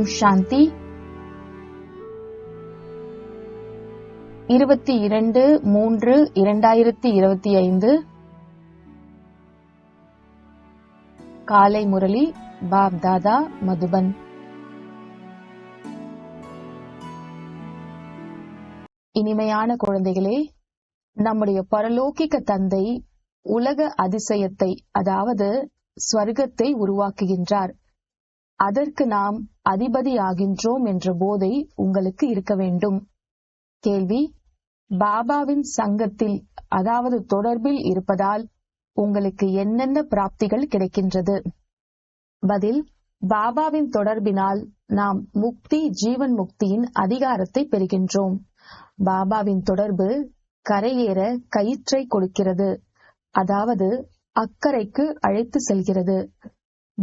ஓம் சாந்தி இருபத்தி இரண்டு மூன்று இரண்டாயிரத்தி இருபத்தி ஐந்து. காலை முரளி பாப் தாதா மதுபன். இனிமையான குழந்தைகளே நம்முடைய பரலோகிக தந்தை உலக அதிசயத்தை அதாவது ஸ்வர்க்கத்தை உருவாக்குகின்றார். அதற்கு நாம் அதிபதியாகின்றோம் என்ற போதை உங்களுக்கு இருக்க வேண்டும். கேள்வி பாபாவின் சங்கத்தில் அதாவது தொடர்பில் இருப்பதால் உங்களுக்கு என்னென்ன பிராப்திகள் கிடைக்கின்றது? பதில் பாபாவின் தொடர்பினால் நாம் முக்தி ஜீவன் முக்தியின் அதிகாரத்தை பெறுகின்றோம். பாபாவின் தொடர்பு கரையேற கயிற்றை கொடுக்கிறது. அதாவது அக்கறைக்கு அழைத்து செல்கிறது.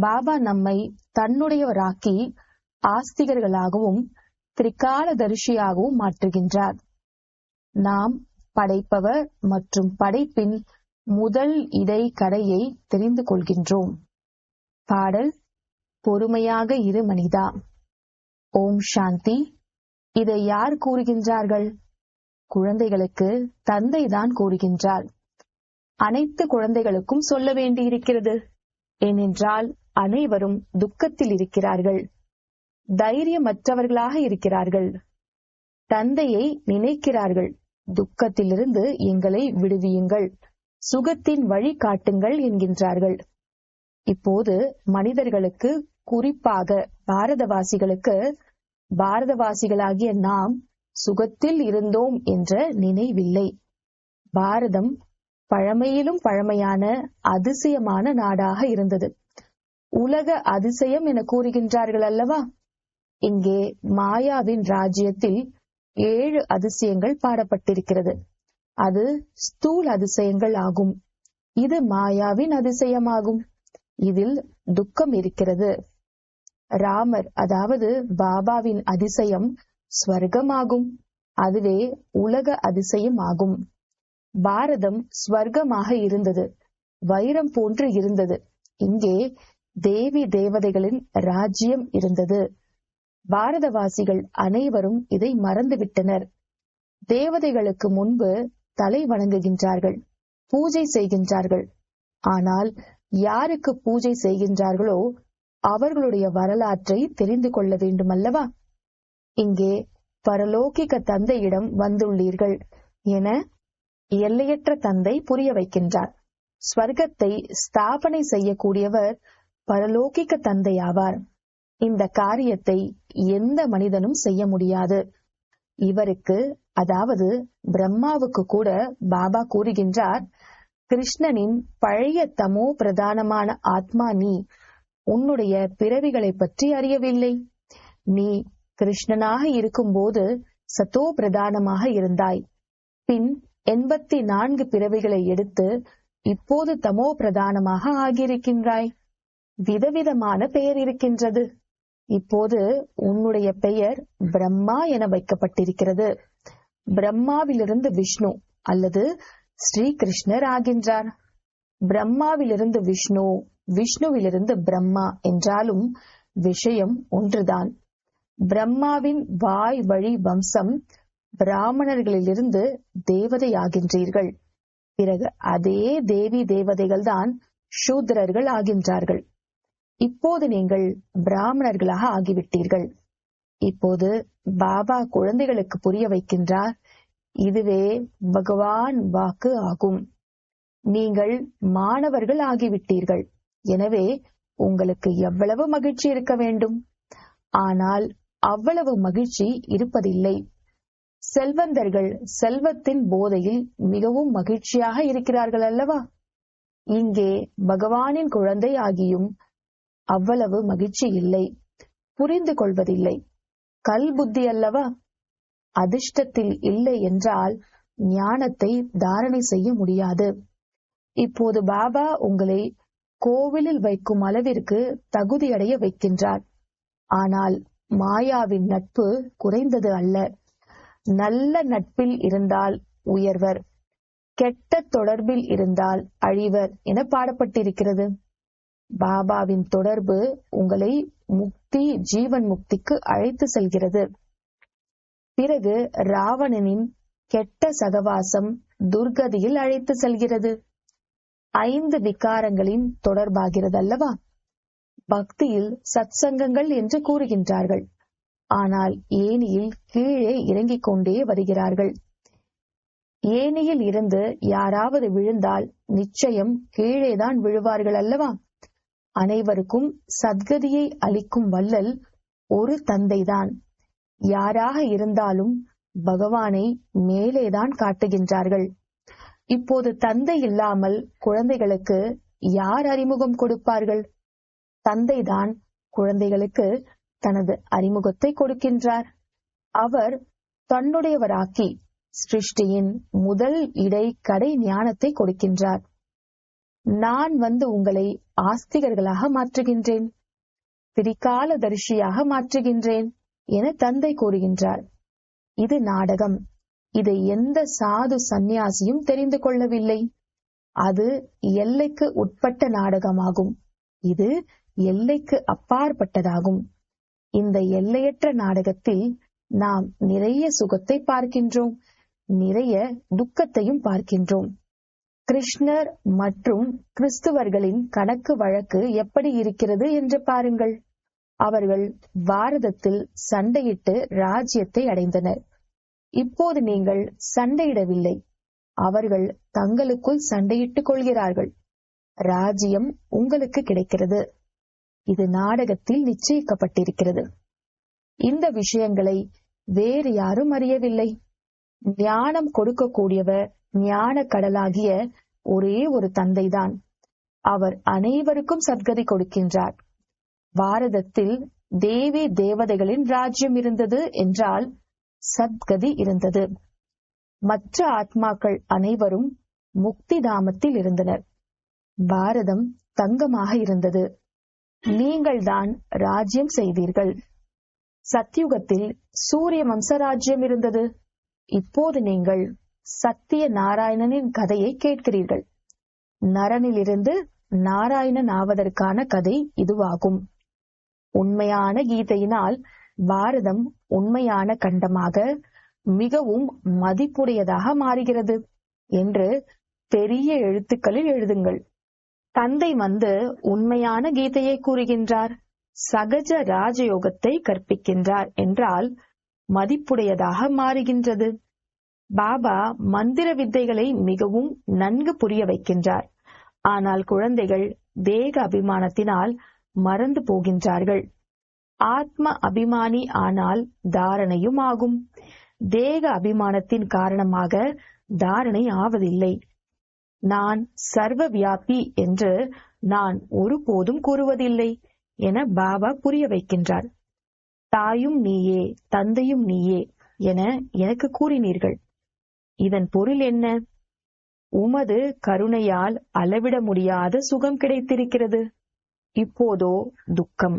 பாபா நம்மை தன்னுடையவராக்கி ஆஸ்திகர்களாகவும் திரிகால தரிசியாகவும் மாற்றுகின்றார். நாம் படைப்பவர் மற்றும் படைப்பின் முதல் இடை கடையை தெரிந்து கொள்கின்றோம். பாடல் பொறுமையாக இரு மனிதா ஓம் சாந்தி. இதை யார் கூறுகின்றார்கள்? குழந்தைகளுக்கு தந்தைதான் கூறுகின்றார். அனைத்து குழந்தைகளுக்கும் சொல்ல வேண்டியிருக்கிறது. ஏனென்றால் அனைவரும் துக்கத்தில் இருக்கிறார்கள். தைரியமற்றவர்களாக இருக்கிறார்கள். தந்தையை நினைக்கிறார்கள். துக்கத்திலிருந்து எங்களை விடுவியுங்கள். சுகத்தின் வழி காட்டுங்கள் என்கின்றார்கள். இப்போது மனிதர்களுக்கு குறிப்பாக பாரதவாசிகளுக்கு பாரதவாசிகளாகிய நாம் சுகத்தில் இருந்தோம் என்ற நினைவில்லை. பாரதம் பழமையிலும் பழமையான அதிசயமான நாடாக இருந்தது. உலக அதிசயம் என கூறுகின்றார்கள் அல்லவா? இங்கே மாயாவின் ராஜ்யத்தில் ஏழு அதிசயங்கள் பாடப்பட்டிருக்கிறது. அது ஸ்தூல் அதிசயங்கள் ஆகும். இது மாயாவின் அதிசயமாகும். இதில் துக்கம் இருக்கிறது. ராமர் அதாவது பாபாவின் அதிசயம் ஸ்வர்க்கமாகும். அதுவே உலக அதிசயம் ஆகும் பாரதம் ஸ்வர்க்கமாக இருந்தது. வைரம் போன்று இருந்தது. இங்கே தேவி தேவதைகளின் ராஜ்யம் இருந்தது. பாரதவாசிகள் அனைவரும் இதை மறந்துவிட்டனர். தேவதைகளுக்கு முன்பு தலை வணங்குகின்றார்கள் பூஜை செய்கின்றார்கள். ஆனால் யாருக்கு பூஜை செய்கின்றார்களோ அவர்களுடைய வரலாற்றை தெரிந்து கொள்ள வேண்டும் அல்லவா இங்கே பரலோகிக தந்தையிடம் வந்துள்ளீர்கள் என எல்லையற்ற தந்தை புரிய வைக்கின்றார். ஸ்வர்க்கத்தை ஸ்தாபனை செய்யக்கூடியவர் பரலோகிக்க தந்தை ஆவார் இந்த காரியத்தை எந்த மனிதனும் செய்ய முடியாது. இவருக்கு அதாவது பிரம்மாவுக்கு கூட பாபா கூறுகின்றார் கிருஷ்ணனின் பழைய தமோ பிரதானமான ஆத்மா நீ உன்னுடைய பிறவிகளை பற்றி அறியவில்லை. நீ கிருஷ்ணனாக இருக்கும்போது சத்தோ பிரதானமாக இருந்தாய். பின் எண்பத்தி நான்கு பிறவிகளை எடுத்து இப்போது தமோ பிரதானமாக ஆகியிருக்கின்றாய். விதவிதமான பெயர் இருக்கின்றது. இப்போது உன்னுடைய பெயர் பிரம்மா என வைக்கப்பட்டிருக்கிறது. பிரம்மாவிலிருந்து விஷ்ணு அல்லது ஸ்ரீ கிருஷ்ணர் ஆகின்றார். பிரம்மாவிலிருந்து விஷ்ணு விஷ்ணுவிலிருந்து பிரம்மா என்றாலும் விஷயம் ஒன்றுதான். பிரம்மாவின் வாய் வழி வம்சம் பிராமணர்களிலிருந்து தேவதையாகின்றீர்கள். பிறகு அதே தேவி தேவதைகள் தான் சூத்திரர்கள் ஆகின்றார்கள். இப்போது நீங்கள் பிராமணர்களாக ஆகிவிட்டீர்கள். இப்போது பாபா குழந்தைகளுக்கு புரிய வைக்கின்றார். இதுவே பகவான் வாக்கு ஆகும். நீங்கள் மாணவர்கள் ஆகிவிட்டீர்கள். எனவே உங்களுக்கு எவ்வளவு மகிழ்ச்சி இருக்க வேண்டும்? ஆனால் அவ்வளவு மகிழ்ச்சி இருப்பதில்லை. செல்வந்தர்கள் செல்வத்தின் போதையில் மிகவும் மகிழ்ச்சியாக இருக்கிறார்கள் அல்லவா? இங்கே பகவானின் குழந்தை ஆகியும் அவ்வளவு மகிழ்ச்சி இல்லை. புரிந்து கொள்வதில்லை. கல் புத்தி அல்லவா? அதிர்ஷ்டத்தில் இல்லை என்றால் ஞானத்தை தாரணை செய்ய முடியாது. இப்போது பாபா உங்களை கோவிலில் வைக்கும் அளவிற்கு தகுதியடைய வைக்கின்றார். ஆனால் மாயாவின் நட்பு குறைந்தது அல்ல. நல்ல நட்பில் இருந்தால் உயர்வர். கெட்ட தொடர்பில் இருந்தால் அழிவர் என பாடப்பட்டிருக்கிறது. பாபாவின் தொடர்பு உங்களை முக்தி ஜீவன் முக்திக்கு அழைத்து செல்கிறது. பிறகு ராவணனின் கெட்ட சகவாசம் துர்கதியில் அழைத்து செல்கிறது. ஐந்து விகாரங்களின் தொடர்பாகிறது அல்லவா பக்தியில் சத்சங்கங்கள் என்று கூறுகின்றார்கள். ஆனால் ஏனியில் கீழே இறங்கிக் கொண்டே வருகிறார்கள். ஏனியில் இருந்து யாராவது விழுந்தால் நிச்சயம் கீழேதான் விழுவார்கள் அல்லவா அனைவருக்கும் சத்கதியை அளிக்கும் வல்லல் ஒரு தந்தைதான். யாராக இருந்தாலும் பகவானை மேலேதான் காட்டுகின்றார்கள். இப்போது தந்தை இல்லாமல் குழந்தைகளுக்கு யார் அறிமுகம் கொடுப்பார்கள்? தந்தைதான் குழந்தைகளுக்கு தனது அறிமுகத்தை கொடுக்கின்றார். அவர் தன்னுடையவராக்கி சிருஷ்டியின் முதல் இடை கடை ஞானத்தை கொடுக்கின்றார். நான் வந்து உங்களை ஆஸ்திகர்களாக மாற்றுகின்றேன். திரிகால தரிசியாக மாற்றுகின்றேன் என தந்தை கூறுகின்றார். இது நாடகம். இதை எந்த சாது சந்நியாசியும் தெரிந்து கொள்ளவில்லை. அது எல்லைக்கு உட்பட்ட நாடகமாகும். இது எல்லைக்கு அப்பாற்பட்டதாகும். இந்த எல்லையற்ற நாடகத்தில் நாம் நிறைய சுகத்தை பார்க்கின்றோம். நிறைய துக்கத்தையும் பார்க்கின்றோம். கிருஷ்ணர் மற்றும் கிறிஸ்துவர்களின் கணக்கு வழக்கு எப்படி இருக்கிறது என்று பாருங்கள். அவர்கள் பாரதத்தில் சண்டையிட்டு ராஜ்யத்தை அடைந்தனர். இப்போது நீங்கள் சண்டையிடவில்லை. அவர்கள் தங்களுக்குள் சண்டையிட்டுக் கொள்கிறார்கள். ராஜ்யம் உங்களுக்கு கிடைக்கிறது. இது நாடகத்தில் நிச்சயிக்கப்பட்டிருக்கிறது. இந்த விஷயங்களை வேறு யாரும் அறியவில்லை. ஞானம் கொடுக்கக்கூடியவர் ஞான கடலாகிய ஒரே ஒரு தந்தைதான். அவர் அனைவருக்கும் சத்கதி கொடுக்கின்றார். பாரதத்தில் தேவி தேவதைகளின் ராஜ்யம் இருந்தது என்றால் சத்கதி இருந்தது. மற்ற ஆத்மாக்கள் அனைவரும் முக்தி தாமத்தில் இருந்தனர். பாரதம் தங்கமாக இருந்தது. நீங்கள்தான் ராஜ்யம் செய்தீர்கள். சத்யுகத்தில் சூரிய வம்ச ராஜ்யம் இருந்தது. இப்போது நீங்கள் சத்திய நாராயணனின் கதையை கேட்கிறீர்கள். நரனிலிருந்து நாராயணன் ஆவதற்கான கதை இதுவாகும். உண்மையான கீதையினால் பாரதம் உண்மையான கண்டமாக மிகவும் மதிப்புடையதாக மாறுகிறது என்று பெரிய எழுத்துக்களில் எழுதுங்கள். தந்தை வந்து உண்மையான கீதையை கூறுகின்றார். சகஜ ராஜயோகத்தை கற்பிக்கின்றார் என்றால் மதிப்புடையதாக மாறுகின்றது. பாபா மந்திர வித்தைகளை மிகவும் நன்கு புரிய வைக்கின்றார். ஆனால் குழந்தைகள் தேக அபிமானத்தினால் மறந்து போகின்றார்கள். ஆத்ம அபிமானி ஆனால் தாரணையும் ஆகும் தேக அபிமானத்தின் காரணமாக தாரணை ஆவதில்லை. நான் சர்வ வியாபி என்று நான் ஒருபோதும் கூறுவதில்லை என பாபா புரிய வைக்கின்றார். தாயும் நீயே தந்தையும் நீயே என எனக்கு கூறினீர்கள். இதன் பொருள் என்ன? உமது கருணையால் அளவிட முடியாத சுகம் கிடைத்திருக்கிறது. இப்போதோ துக்கம்.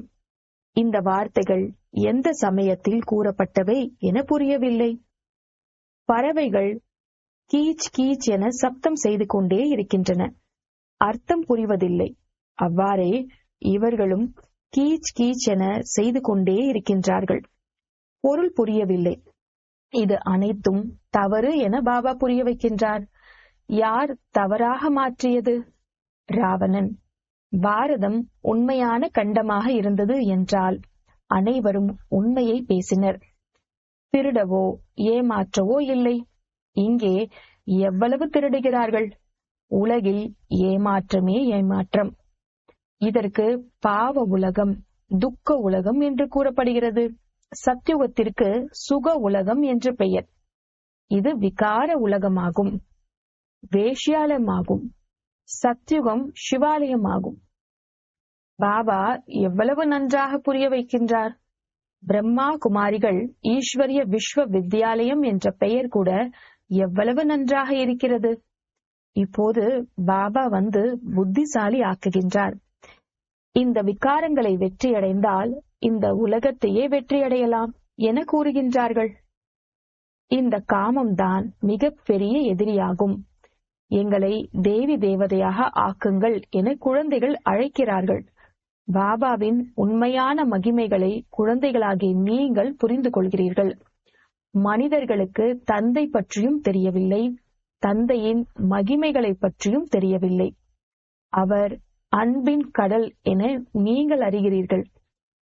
இந்த வார்த்தைகள் எந்த சமயத்தில் கூறப்பட்டவை என புரியவில்லை. பறவைகள் கீச் கீச் என சப்தம் செய்து கொண்டே இருக்கின்றன. அர்த்தம் புரிவதில்லை. அவ்வாறே இவர்களும் கீச் கீச் என செய்து கொண்டே இருக்கின்றார்கள். பொருள் புரியவில்லை. இது அனைத்தும் தவறு என பாபா புரிய வைக்கின்றார். யார் தவறாக மாற்றியது? ராவணன். பாரதம் உண்மையான கண்டமாக இருந்தது என்றால் அனைவரும் உண்மையை பேசினர். திருடவோ ஏமாற்றவோ இல்லை. இங்கே எவ்வளவு திருடுகிறார்கள்? உலகில் ஏமாற்றமே ஏமாற்றம். இதற்கு பாவ உலகம் துக்க உலகம் என்று கூறப்படுகிறது. சத்தியுகத்திற்கு சுக உலகம் என்று பெயர். இது விகார உலகமாகும். வேஷ்யாலயமாகும். சத்யுகம் சிவாலயமாகும். பாபா எவ்வளவு நன்றாக புரிய வைக்கின்றார். பிரம்மா குமாரிகள் ஈஸ்வரிய விஸ்வ வித்யாலயம் என்ற பெயர் கூட எவ்வளவு நன்றாக இருக்கிறது. இப்போது பாபா வந்து புத்திசாலி ஆக்குகின்றார். இந்த விகாரங்களை வெற்றியடைந்தால் இந்த உலகத்தையே வெற்றியடையலாம் என கூறுகின்றார்கள். இந்த காமம்தான் மிக பெரிய எதிரியாகும். எங்களை தேவி தேவதையாக ஆக்குங்கள் என குழந்தைகள் அழைக்கிறார்கள். பாபாவின் உண்மையான மகிமைகளை குழந்தைகளாகிய நீங்கள் புரிந்து கொள்கிறீர்கள். மனிதர்களுக்கு தந்தை பற்றியும் தெரியவில்லை தந்தையின் மகிமைகளை பற்றியும் தெரியவில்லை. அவர் அன்பின் கடல் என நீங்கள் அறிகிறீர்கள்.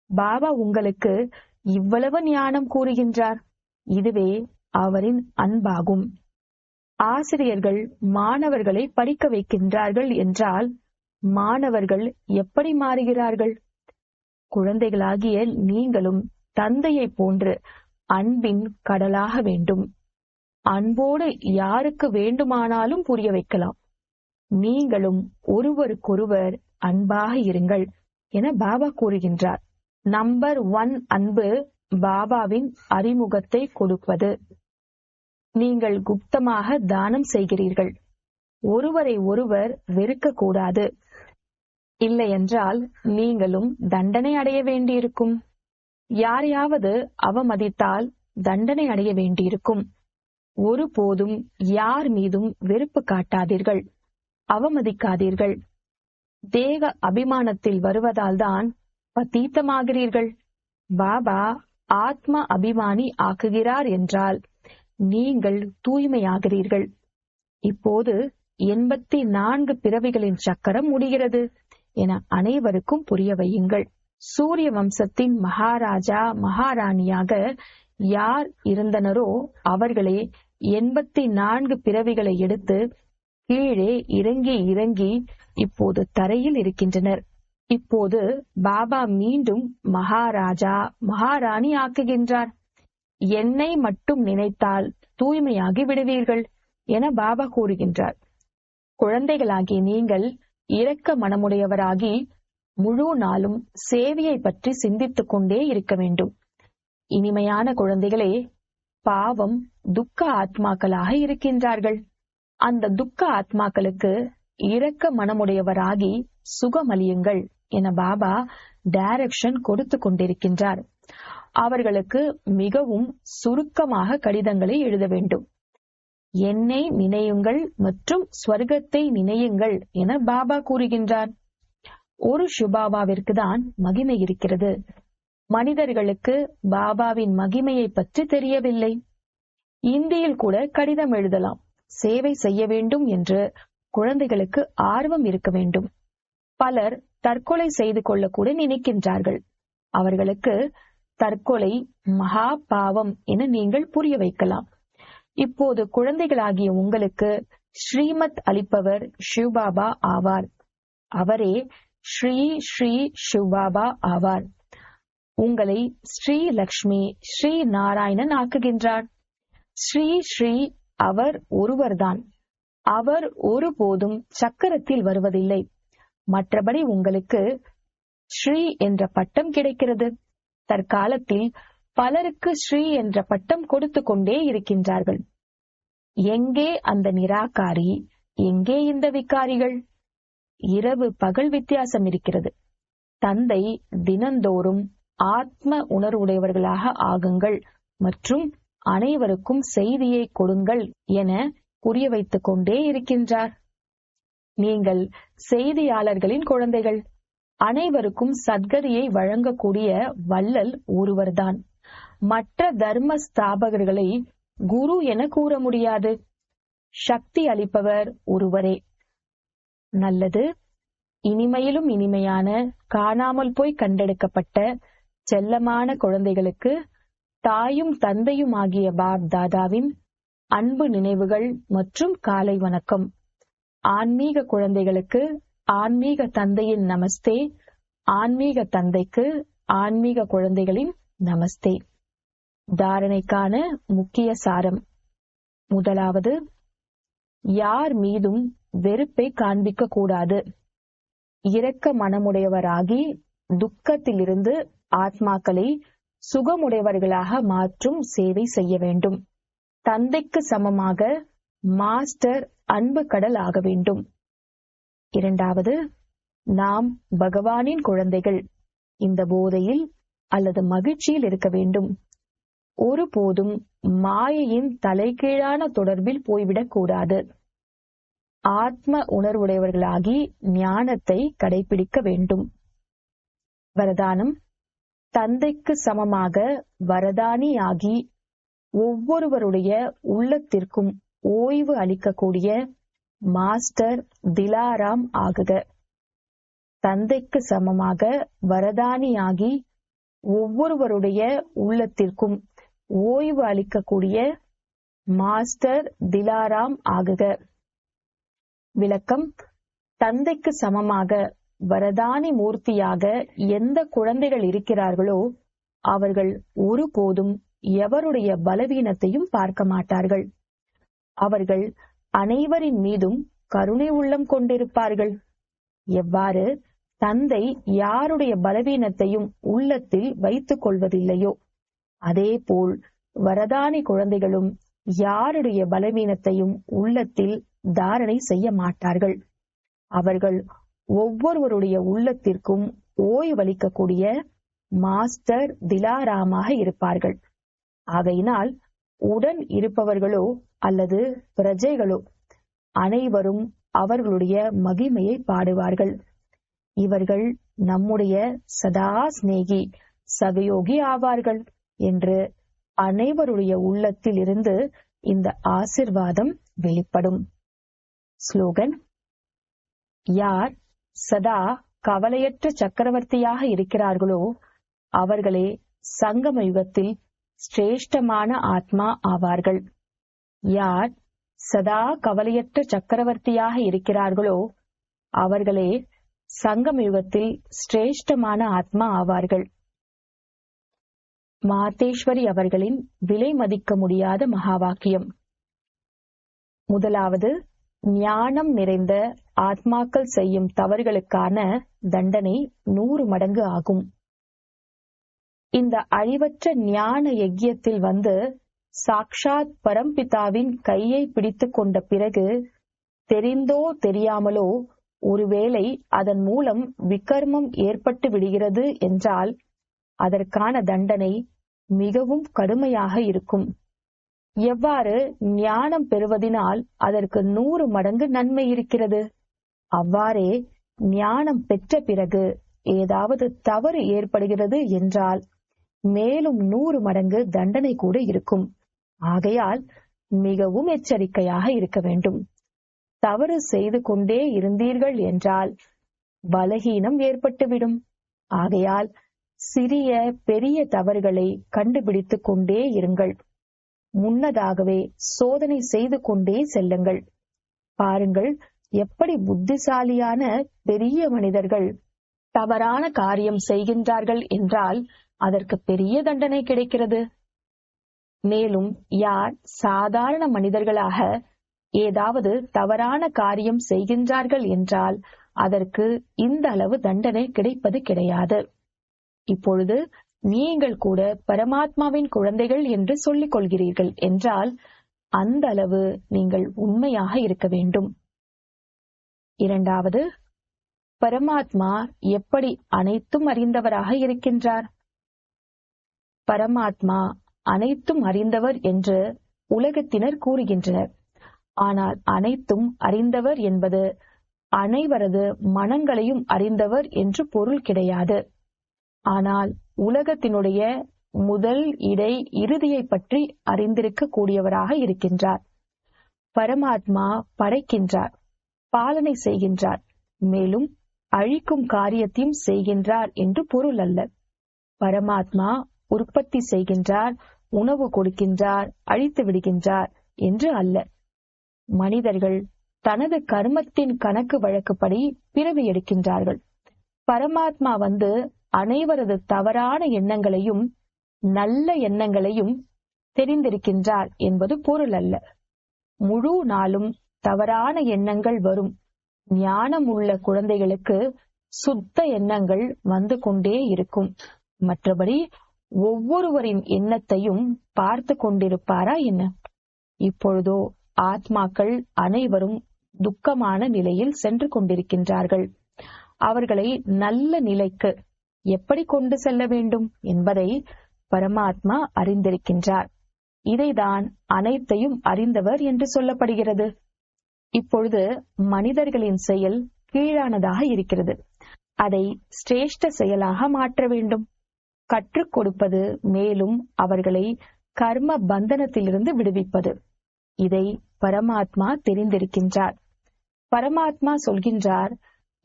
பாபா உங்களுக்கு இவ்வளவு ஞானம் கூறுகின்றார். இதுவே அவரின் அன்பாகும். ஆசிரியர்கள் மாணவர்களை படிக்க வைக்கின்றார்கள் என்றால் மாணவர்கள் எப்படி மாறுகிறார்கள்? குழந்தைகளாகிய நீங்களும் தந்தையை போன்று அன்பின் கடலாக வேண்டும். அன்போடு யாருக்கு வேண்டுமானாலும் புரிய வைக்கலாம். நீங்களும் ஒருவருக்கொருவர் அன்பாக இருங்கள் என பாபா கூறுகின்றார். நம்பர் ஒன் அன்பு பாபாவின் அறிமுகத்தை கொடுப்பது. நீங்கள் குப்தமாக தானம் செய்கிறீர்கள். ஒருவரை ஒருவர் வெறுக்க கூடாது இல்லையென்றால் நீங்களும் தண்டனை அடைய வேண்டியிருக்கும். யாரையாவது அவமதித்தால் தண்டனை அடைய வேண்டியிருக்கும். ஒருபோதும் யார் மீதும் வெறுப்பு காட்டாதீர்கள். அவமதிக்காதீர்கள். தேக அபிமானத்தில் வருவதால்தான் பத்தீத்தமாகிறீர்கள் பாபா ஆத்ம அபிமானி ஆக்குகிறார் என்றால் நீங்கள் தூய்மையாகிறீர்கள். இப்போது எண்பத்தி நான்கு பிறவிகளின் சக்கரம் முடிகிறது என அனைவருக்கும் புரிய வையுங்கள். சூரிய வம்சத்தின் மகாராஜா மகாராணியாக யார் இருந்தனரோ அவர்களே எண்பத்தி நான்கு பிறவிகளை எடுத்து கீழே இறங்கி இறங்கி இப்போது தரையில் இருக்கின்றனர். இப்போது பாபா மீண்டும் மகாராஜா மகாராணி ஆக்குகின்றார் என்னை மட்டும் நினைத்தால் தூய்மையாகி விடுவீர்கள் என பாபா கூறுகின்றார். குழந்தைகளாகி நீங்கள் இரக்க மனமுடையவராகி முழு நாளும் சேவையை பற்றி சிந்தித்துக் கொண்டே இருக்க வேண்டும். இனிமையான குழந்தைகளே பாவம் துக்க ஆத்மாக்களாக இருக்கின்றார்கள். அந்த துக்க ஆத்மாக்களுக்கு இரக்க மனமுடையவராகி சுகமலியுங்கள் என பாபா டைரக்ஷன் கொடுத்து கொண்டிருக்கின்றார். அவர்களுக்கு மிகவும் சுருக்கமாக கடிதங்களை எழுத வேண்டும். என்னை நினையுங்கள் மற்றும் ஸ்வர்க்கத்தை நினையுங்கள் என பாபா கூறுகின்றார். ஒரு சுபாபாவிற்கு தான் மகிமை இருக்கிறது. மனிதர்களுக்கு பாபாவின் மகிமையை பற்றி தெரியவில்லை. இந்தியில் கூட கடிதம் எழுதலாம். சேவை செய்ய வேண்டும் என்று குழந்தைகளுக்கு ஆர்வம் இருக்க வேண்டும். பலர் தற்கொலை செய்து கொள்ள கூட நினைக்கின்றார்கள். அவர்களுக்கு தற்கொலை மகா பாவம் என நீங்கள் புரிய வைக்கலாம். இப்போது குழந்தைகளாகிய உங்களுக்கு ஸ்ரீமத் அளிப்பவர் ஷிவ்பாபா ஆவார். அவரே ஸ்ரீ ஸ்ரீ ஷிவ்பாபா ஆவார். உங்களை ஸ்ரீ லக்ஷ்மி ஸ்ரீ நாராயணன் ஆக்குகின்றார். ஸ்ரீ ஸ்ரீ அவர் ஒருவர்தான். அவர் ஒருபோதும் சக்கரத்தில் வருவதில்லை. மற்றபடி உங்களுக்கு ஸ்ரீ என்ற பட்டம் கிடைக்கிறது. தற்காலத்தில் பலருக்கு ஸ்ரீ என்ற பட்டம் கொடுத்து கொண்டே இருக்கின்றார்கள். எங்கே அந்த நிராகாரி எங்கே இந்த விகாரிகள்? இரவு பகல் வித்தியாசம் இருக்கிறது. தந்தை தினந்தோறும் ஆத்ம உணர்வுடையவர்களாக ஆகுங்கள் மற்றும் அனைவருக்கும் செய்தியை கொடுங்கள் என புரிய வைத்துக் கொண்டே இருக்கின்றார். நீங்கள் செய்தியாளர்களின் குழந்தைகள். அனைவருக்கும் சத்கதியை வழங்கக்கூடிய வள்ளல் ஒருவர்தான். மற்ற தர்ம ஸ்தாபகர்களை குரு என கூற முடியாது. சக்தி அளிப்பவர் ஒருவரே. நல்லது. இனிமையிலும் இனிமையான காணாமல் போய் கண்டெடுக்கப்பட்ட செல்லமான குழந்தைகளுக்கு தாயும் தந்தையும் ஆகிய பாப் தாதாவின் அன்பு நினைவுகள் மற்றும் காலை வணக்கம். ஆன்மீக குழந்தைகளுக்கு ஆன்மீக தந்தையின் நமஸ்தே. ஆன்மீக தந்தைக்கு ஆன்மீக குழந்தைகளின் நமஸ்தே. தாரணைக்கான முக்கிய சாரம். முதலாவது யார் மீதும் வெறுப்பை காண்பிக்க கூடாது. இரக்க மனமுடையவராகி துக்கத்திலிருந்து ஆத்மாக்களை சுகமுடையவர்களாக மாற்றும் சேவை செய்ய வேண்டும். தந்தைக்கு சமமாக மாஸ்டர் அன்பு கடல் ஆக வேண்டும். இரண்டாவது நாம் பகவானின் குழந்தைகள். இந்த போதையில் அல்லது மகிழ்ச்சியில் இருக்க வேண்டும். ஒருபோதும் மாயையின் தலைகீழான தொடர்பில் போய்விடக் கூடாது. ஆத்ம உணர்வுடையவர்களாகி ஞானத்தை கடைபிடிக்க வேண்டும். வரதானம் தந்தைக்கு சமமாக வரதானியாகி ஒவ்வொருவருடைய உள்ளத்திற்கும் ஓய்வு அளிக்கக்கூடிய மாஸ்டர் திலாராம் ஆகுக. தந்தைக்கு சமமாக வரதானியாகி ஒவ்வொருவருடைய உள்ளத்திற்கும் ஓய்வு அளிக்கக்கூடிய மாஸ்டர் திலாராம் ஆகுக. விளக்கம் தந்தைக்கு சமமாக வரதானி மூர்த்தியாக எந்த குழந்தைகள் இருக்கிறார்களோ அவர்கள் ஒருபோதும் எவருடைய பலவீனத்தையும் பார்க்க மாட்டார்கள். அவர்கள் அனைவரின் மீதும் கருணை உள்ளம் கொண்டிருப்பார்கள். எவ்வாறு? தந்தை யாருடைய பலவீனத்தையும் உள்ளத்தில் வைத்துக் கொள்வதில்லையோ? அதேபோல் வரதானி குழந்தைகளும் யாருடைய பலவீனத்தையும் உள்ளத்தில் தாரணை செய்ய மாட்டார்கள். அவர்கள் ஒவ்வொருவருடைய உள்ளத்திற்கும் ஓய்வளிக்கக்கூடிய மாஸ்டர் திலாராமாக இருப்பார்கள். ஆகையினால் உடன் இருப்பவர்களோ அல்லது பிரஜைகளோ அனைவரும் அவர்களுடைய மகிமையை பாடுவார்கள். இவர்கள் நம்முடைய சதா சிநேகி சகயோகி ஆவார்கள் என்று அனைவருடைய உள்ளத்தில் இருந்து இந்த ஆசிர்வாதம் வெளிப்படும். ஸ்லோகன் யார் சதா கவலையற்ற சக்கரவர்த்தியாக இருக்கிறார்களோ அவர்களே சங்கம யுகத்தில் சிரேஷ்டமான ஆத்மா ஆவார்கள். யார் சதா கவலையற்ற சக்கரவர்த்தியாக இருக்கிறார்களோ அவர்களே சங்கம் யுகத்தில் சிரேஷ்டமான ஆத்மா ஆவார்கள். மாதேஸ்வரி அவர்களின் விலை மதிக்க முடியாத மகாவாக்கியம். முதலாவது ஞானம் நிறைந்த ஆத்மாக்கள் செய்யும் தவறுகளுக்கான தண்டனை நூறு மடங்கு ஆகும். இந்த அழிவற்ற ஞான யஜ்யத்தில் வந்து சாக்ஷாத் பரம்பிதாவின் கையை பிடித்துக் கொண்ட பிறகு தெரிந்தோ தெரியாமலோ ஒருவேளை அதன் மூலம் விகர்மம் ஏற்பட்டு விடுகிறது என்றால் அதற்கான தண்டனை மிகவும் கடுமையாக இருக்கும். எவ்வாறு ஞானம் பெறுவதினால் அதற்கு நூறு மடங்கு நன்மை இருக்கிறது? அவ்வாறே ஞானம் பெற்ற பிறகு ஏதாவது தவறு ஏற்படுகிறது என்றால் மேலும் நூறு மடங்கு தண்டனை கூட இருக்கும். ஆகையால் மிகவும் எச்சரிக்கையாக இருக்க வேண்டும். தவறு செய்து கொண்டே இருந்தீர்கள் என்றால் பலகீனம் ஏற்பட்டுவிடும். ஆகையால் சிறிய பெரிய தவறுகளை கண்டுபிடித்துக் கொண்டே இருங்கள். முன்னதாகவே சோதனை செய்து கொண்டே செல்லுங்கள். பாருங்கள் எப்படி புத்திசாலியான பெரிய மனிதர்கள் தவறான காரியம் செய்கின்றார்கள் என்றால் அதற்கு பெரிய தண்டனை கிடைக்கிறது. மேலும் யார் சாதாரண மனிதர்களாக ஏதாவது தவறான காரியம் செய்கின்றார்கள் என்றால் அதற்கு இந்த அளவு தண்டனை கிடைப்பது கிடையாது. இப்பொழுது நீங்கள் கூட பரமாத்மாவின் குழந்தைகள் என்று சொல்லிக் கொள்கிறீர்கள் என்றால் அந்த அளவு நீங்கள் உண்மையாக இருக்க வேண்டும். இரண்டாவது பரமாத்மா எப்படி அனைத்தும் அறிந்தவராக இருக்கின்றார்? பரமாத்மா அனைத்தும் அறிந்தவர் என்று உலகத்தினர் கூறுகின்றனர். ஆனால் அனைத்தும் அறிந்தவர் என்பது அனைவரது மனங்களையும் அறிந்தவர் என்று பொருள் கிடையாது. ஆனால் உலகத்தினுடைய முதல் இடை இறுதியை பற்றி அறிந்திருக்க கூடியவராக இருக்கின்றார். பரமாத்மா படைக்கின்றார் பாலனை செய்கின்றார் மேலும் அழிக்கும் காரியத்தையும் செய்கின்றார் என்று பொருள் அல்ல. பரமாத்மா உற்பத்தி செய்கின்றார் உணவு கொடுக்கின்றார் அழித்து விடுகின்றார் என்று அல்ல. மனிதர்கள் தனது கர்மத்தின் கணக்கு வழக்குப்படி பிறவி எடுக்கின்றார்கள். பரமாத்மா வந்து அனைவரது தவறான எண்ணங்களையும் நல்ல எண்ணங்களையும் தெரிந்திருக்கின்றார் என்பது பொருள் அல்ல. முழு நாளும் தவறான எண்ணங்கள் வரும். ஞானம் உள்ள குழந்தைகளுக்கு சுத்த எண்ணங்கள் வந்து கொண்டே இருக்கும். மற்றபடி ஒவ்வொருவரின் எண்ணத்தையும் பார்த்து கொண்டிருப்பாரா என்ன? இப்பொழுதோ ஆத்மாக்கள் அனைவரும் துக்கமான நிலையில் சென்று கொண்டிருக்கின்றார்கள். அவர்களை நல்ல நிலைக்கு எப்படி கொண்டு செல்ல வேண்டும் என்பதை பரமாத்மா அறிந்திருக்கின்றார். இதைதான் அனைத்தையும் அறிந்தவர் என்று சொல்லப்படுகிறது. இப்பொழுது மனிதர்களின் செயல் கீழானதாக இருக்கிறது. அதை சிரேஷ்ட செயலாக மாற்ற வேண்டும். கற்றுக் கொடுப்பது மேலும் அவர்களை கர்ம பந்தனத்திலிருந்து விடுவிப்பது. இதை பரமாத்மா தெரிந்திருக்கின்றார். பரமாத்மா சொல்கின்றார்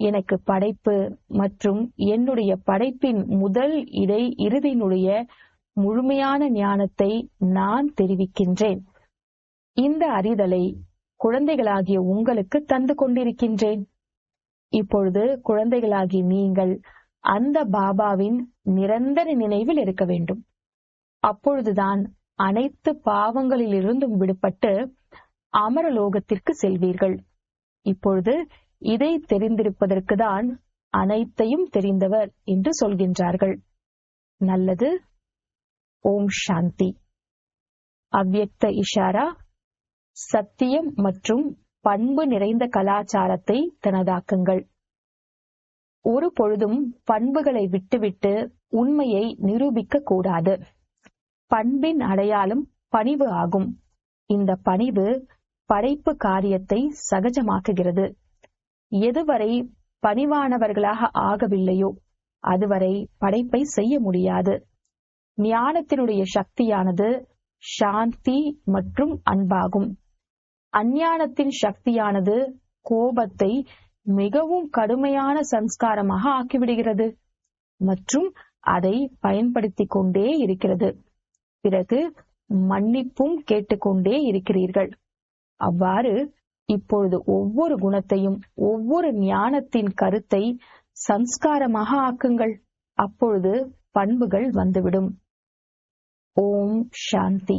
எனக்கு படைப்பு மற்றும் என்னுடைய படைப்பின் முதல் இடை இறுதியினுடைய முழுமையான ஞானத்தை நான் தெரிவிக்கின்றேன். இந்த அறிதலை குழந்தைகளாகிய உங்களுக்கு தந்து கொண்டிருக்கின்றேன். இப்பொழுது குழந்தைகளாகி நீங்கள் அந்த பாபாவின் நிரந்தர நினைவில் இருக்க வேண்டும். அப்பொழுதுதான் அனைத்து பாவங்களிலிருந்தும் விடுபட்டு அமரலோகத்திற்கு செல்வீர்கள். இப்பொழுது இதை தெரிந்திருப்பதற்கு தான் அனைத்தையும் தெரிந்தவர் என்று சொல்கின்றார்கள். நல்லது. ஓம் சாந்தி. அவ்யக்த இஷாரா சத்தியம் மற்றும் பண்பு நிறைந்த கலாச்சாரத்தை தனதாக்குங்கள். ஒரு பொழுதும் பண்புகளை விட்டுவிட்டு உண்மையை நிரூபிக்க கூடாது பண்பின் அடையாளம் பணிவு ஆகும். இந்த பணிவு படைப்பு காரியத்தை சகஜமாக்குகிறது. எதுவரை பணிவானவர்களாக ஆகவில்லையோ அதுவரை படைப்பை செய்ய முடியாது. ஞானத்தினுடைய சக்தியானது சாந்தி மற்றும் அன்பாகும். அஞ்ஞானத்தின் சக்தியானது கோபத்தை மிகவும் கடுமையான சம்ஸ்காரமாக ஆக்கிவிடுகிறது மற்றும் அதை பயன்படுத்திக் கொண்டே இருக்கிறது. பிறகு மன்னிப்பும் கேட்டுக்கொண்டே இருக்கிறீர்கள். அவ்வாறு இப்பொழுது ஒவ்வொரு குணத்தையும் ஒவ்வொரு ஞானத்தின் கருத்தை சம்ஸ்காரமாக ஆக்குங்கள். அப்பொழுது பண்புகள் வந்துவிடும். ஓம் சாந்தி.